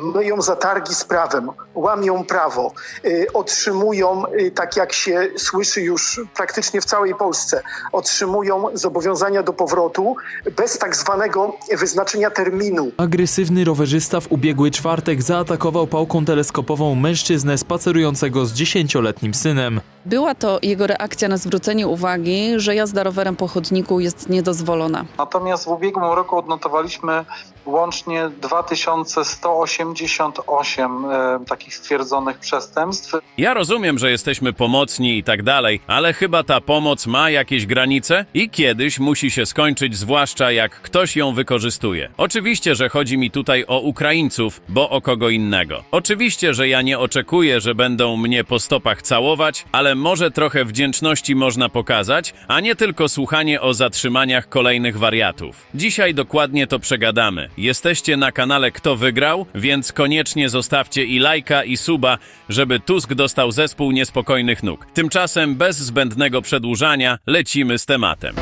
myją zatargi z prawem, łamią prawo, y, otrzymują, y, tak jak się słyszy już praktycznie w całej Polsce, otrzymują zobowiązania do powrotu bez tak zwanego wyznaczenia terminu. Agresywny rowerzysta w ubiegły czwartek zaatakował pałką teleskopową mężczyznę spacerującego z dziesięcioletnim synem. Była to jego reakcja na zwrócenie uwagi, że jazda rowerem po chodniku jest niedozwolona. Natomiast w ubiegłym roku odnotowaliśmy łącznie 2188 e, takich stwierdzonych przestępstw. Ja rozumiem, że jesteśmy pomocni i tak dalej, ale chyba ta pomoc ma jakieś granice i kiedyś musi się skończyć, zwłaszcza jak ktoś ją wykorzystuje. Oczywiście, że chodzi mi tutaj o Ukraińców, bo o kogo innego. Oczywiście, że ja nie oczekuję, że będą mnie po stopach całować, ale może trochę wdzięczności można pokazać, a nie tylko słuchanie o zatrzymaniach kolejnych wariatów. Dzisiaj dokładnie to przegadamy. Jesteście na kanale Kto Wygrał, więc koniecznie zostawcie i lajka i suba, żeby Tusk dostał zespół niespokojnych nóg. Tymczasem bez zbędnego przedłużania lecimy z tematem.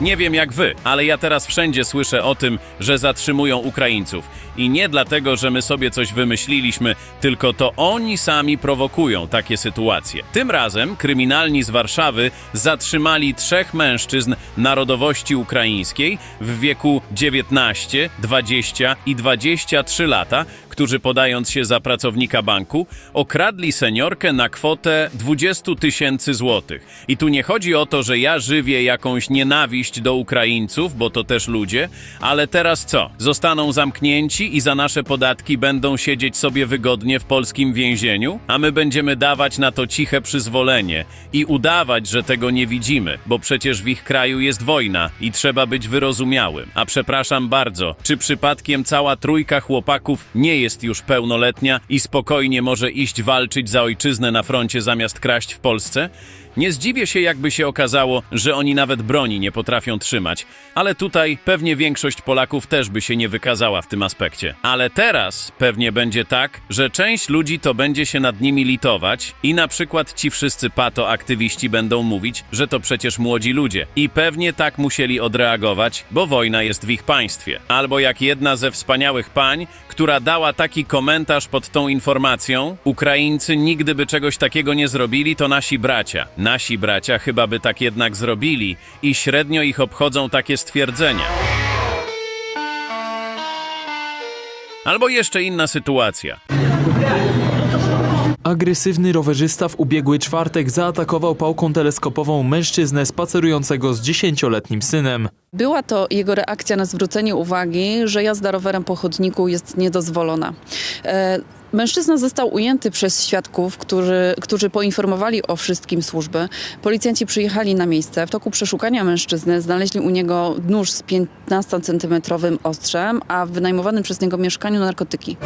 Nie wiem jak wy, ale ja teraz wszędzie słyszę o tym, że zatrzymują Ukraińców. I nie dlatego, że my sobie coś wymyśliliśmy, tylko to oni sami prowokują takie sytuacje. Tym razem kryminalni z Warszawy zatrzymali trzech mężczyzn narodowości ukraińskiej w wieku 19, 20 i 23 lata, którzy podając się za pracownika banku, okradli seniorkę na kwotę 20 tysięcy złotych. I tu nie chodzi o to, że ja żywię jakąś nienawiść do Ukraińców, bo to też ludzie, ale teraz co? Zostaną zamknięci i za nasze podatki będą siedzieć sobie wygodnie w polskim więzieniu? A my będziemy dawać na to ciche przyzwolenie i udawać, że tego nie widzimy, bo przecież w ich kraju jest wojna i trzeba być wyrozumiałym. A przepraszam bardzo, czy przypadkiem cała trójka chłopaków nie jest już pełnoletnia i spokojnie może iść walczyć za ojczyznę na froncie zamiast kraść w Polsce? Nie zdziwię się, jakby się okazało, że oni nawet broni nie potrafią trzymać, ale tutaj pewnie większość Polaków też by się nie wykazała w tym aspekcie. Ale teraz pewnie będzie tak, że część ludzi to będzie się nad nimi litować i na przykład ci wszyscy pato aktywiści będą mówić, że to przecież młodzi ludzie. I pewnie tak musieli odreagować, bo wojna jest w ich państwie. Albo jak jedna ze wspaniałych pań, która dała taki komentarz pod tą informacją: Ukraińcy nigdy by czegoś takiego nie zrobili, to nasi bracia. Nasi bracia chyba by tak jednak zrobili i średnio ich obchodzą takie stwierdzenia. Albo jeszcze inna sytuacja. Agresywny rowerzysta w ubiegły czwartek zaatakował pałką teleskopową mężczyznę spacerującego z dziesięcioletnim synem. Była to jego reakcja na zwrócenie uwagi, że jazda rowerem po chodniku jest niedozwolona. E, Mężczyzna został ujęty przez świadków, którzy, którzy poinformowali o wszystkim służby. Policjanci przyjechali na miejsce. W toku przeszukania mężczyzny znaleźli u niego nóż z 15-centymetrowym ostrzem, a w wynajmowanym przez niego mieszkaniu narkotyki.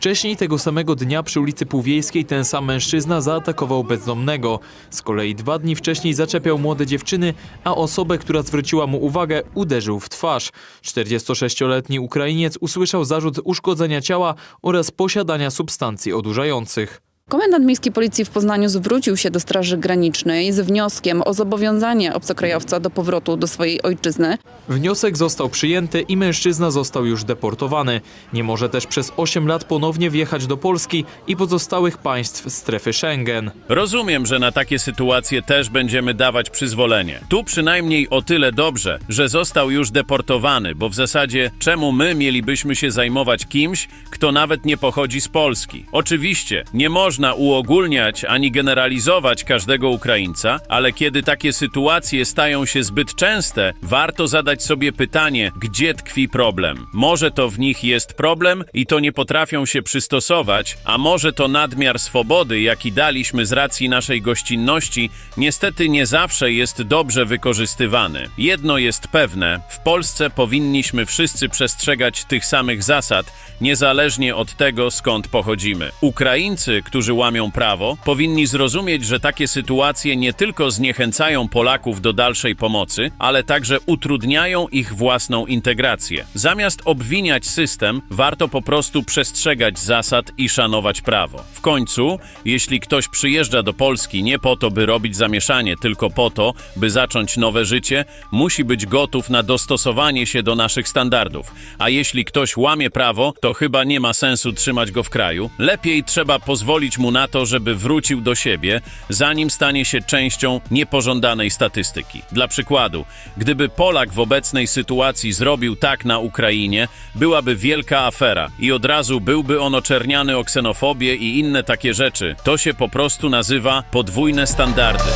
Wcześniej tego samego dnia przy ulicy Półwiejskiej ten sam mężczyzna zaatakował bezdomnego. Z kolei dwa dni wcześniej zaczepiał młode dziewczyny, a osobę, która zwróciła mu uwagę, uderzył w twarz. 46-letni Ukrainiec usłyszał zarzut uszkodzenia ciała oraz posiadania substancji odurzających. Komendant Miejskiej Policji w Poznaniu zwrócił się do Straży Granicznej z wnioskiem o zobowiązanie obcokrajowca do powrotu do swojej ojczyzny. Wniosek został przyjęty i mężczyzna został już deportowany. Nie może też przez 8 lat ponownie wjechać do Polski i pozostałych państw strefy Schengen. Rozumiem, że na takie sytuacje też będziemy dawać przyzwolenie. Tu przynajmniej o tyle dobrze, że został już deportowany, bo w zasadzie czemu my mielibyśmy się zajmować kimś, kto nawet nie pochodzi z Polski? Oczywiście, nie można uogólniać ani generalizować każdego Ukraińca, ale kiedy takie sytuacje stają się zbyt częste, warto zadać sobie pytanie, gdzie tkwi problem. Może to w nich jest problem i to nie potrafią się przystosować, a może to nadmiar swobody, jaki daliśmy z racji naszej gościnności, niestety nie zawsze jest dobrze wykorzystywany. Jedno jest pewne, w Polsce powinniśmy wszyscy przestrzegać tych samych zasad, niezależnie od tego, skąd pochodzimy. Ukraińcy, którzy którzy łamią prawo, powinni zrozumieć, że takie sytuacje nie tylko zniechęcają Polaków do dalszej pomocy, ale także utrudniają ich własną integrację. Zamiast obwiniać system, warto po prostu przestrzegać zasad i szanować prawo. W końcu, jeśli ktoś przyjeżdża do Polski nie po to, by robić zamieszanie, tylko po to, by zacząć nowe życie, musi być gotów na dostosowanie się do naszych standardów. A jeśli ktoś łamie prawo, to chyba nie ma sensu trzymać go w kraju. Lepiej trzeba pozwolić mu na to, żeby wrócił do siebie, zanim stanie się częścią niepożądanej statystyki. Dla przykładu, gdyby Polak w obecnej sytuacji zrobił tak na Ukrainie, byłaby wielka afera i od razu byłby on oczerniany o ksenofobię i inne takie rzeczy. To się po prostu nazywa podwójne standardy.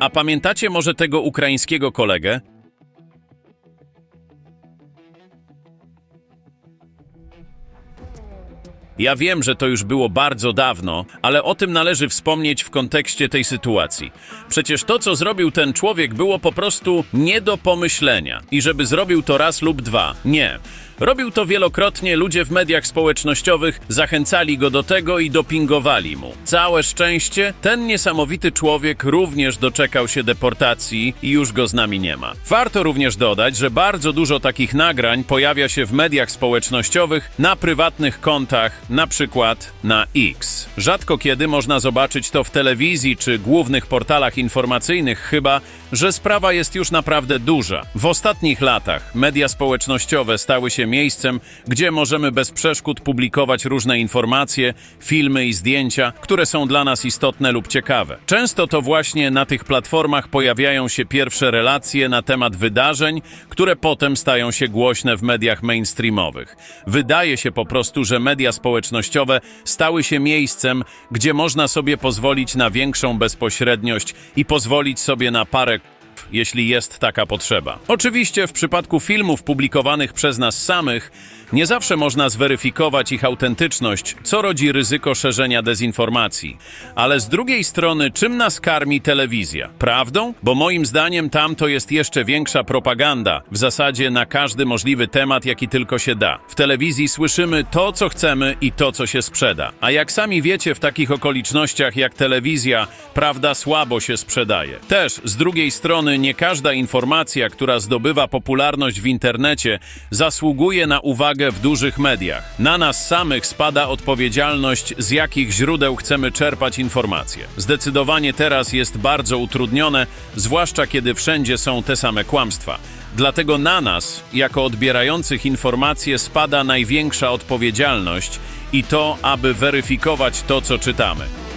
A pamiętacie może tego ukraińskiego kolegę? Ja wiem, że to już było bardzo dawno, ale o tym należy wspomnieć w kontekście tej sytuacji. Przecież to, co zrobił ten człowiek, było po prostu nie do pomyślenia. I żeby zrobił to raz lub dwa. Nie. Robił to wielokrotnie, ludzie w mediach społecznościowych zachęcali go do tego i dopingowali mu. Całe szczęście, ten niesamowity człowiek również doczekał się deportacji i już go z nami nie ma. Warto również dodać, że bardzo dużo takich nagrań pojawia się w mediach społecznościowych na prywatnych kontach, na przykład na X. Rzadko kiedy można zobaczyć to w telewizji czy głównych portalach informacyjnych, chyba że sprawa jest już naprawdę duża. W ostatnich latach media społecznościowe stały się miejscem, gdzie możemy bez przeszkód publikować różne informacje, filmy i zdjęcia, które są dla nas istotne lub ciekawe. Często to właśnie na tych platformach pojawiają się pierwsze relacje na temat wydarzeń, które potem stają się głośne w mediach mainstreamowych. Wydaje się po prostu, że media społecznościowe stały się miejscem, gdzie można sobie pozwolić na większą bezpośredniość i pozwolić sobie na parę jeśli jest taka potrzeba. Oczywiście w przypadku filmów publikowanych przez nas samych nie zawsze można zweryfikować ich autentyczność, co rodzi ryzyko szerzenia dezinformacji. Ale z drugiej strony, czym nas karmi telewizja? Prawdą? Bo moim zdaniem tam to jest jeszcze większa propaganda, w zasadzie na każdy możliwy temat, jaki tylko się da. W telewizji słyszymy to, co chcemy i to, co się sprzeda. A jak sami wiecie, w takich okolicznościach jak telewizja, prawda słabo się sprzedaje. Też, z drugiej strony, nie każda informacja, która zdobywa popularność w internecie, zasługuje na uwagę w dużych mediach. Na nas samych spada odpowiedzialność, z jakich źródeł chcemy czerpać informacje. Zdecydowanie teraz jest bardzo utrudnione, zwłaszcza kiedy wszędzie są te same kłamstwa. Dlatego na nas, jako odbierających informacje, spada największa odpowiedzialność i to, aby weryfikować to, co czytamy.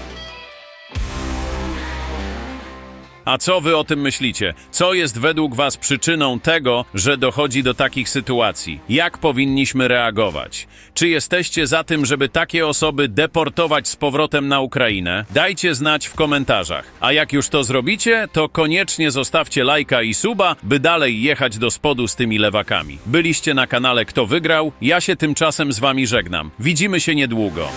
A co wy o tym myślicie? Co jest według was przyczyną tego, że dochodzi do takich sytuacji? Jak powinniśmy reagować? Czy jesteście za tym, żeby takie osoby deportować z powrotem na Ukrainę? Dajcie znać w komentarzach. A jak już to zrobicie, to koniecznie zostawcie lajka i suba, by dalej jechać do spodu z tymi lewakami. Byliście na kanale Kto Wygrał, ja się tymczasem z wami żegnam. Widzimy się niedługo.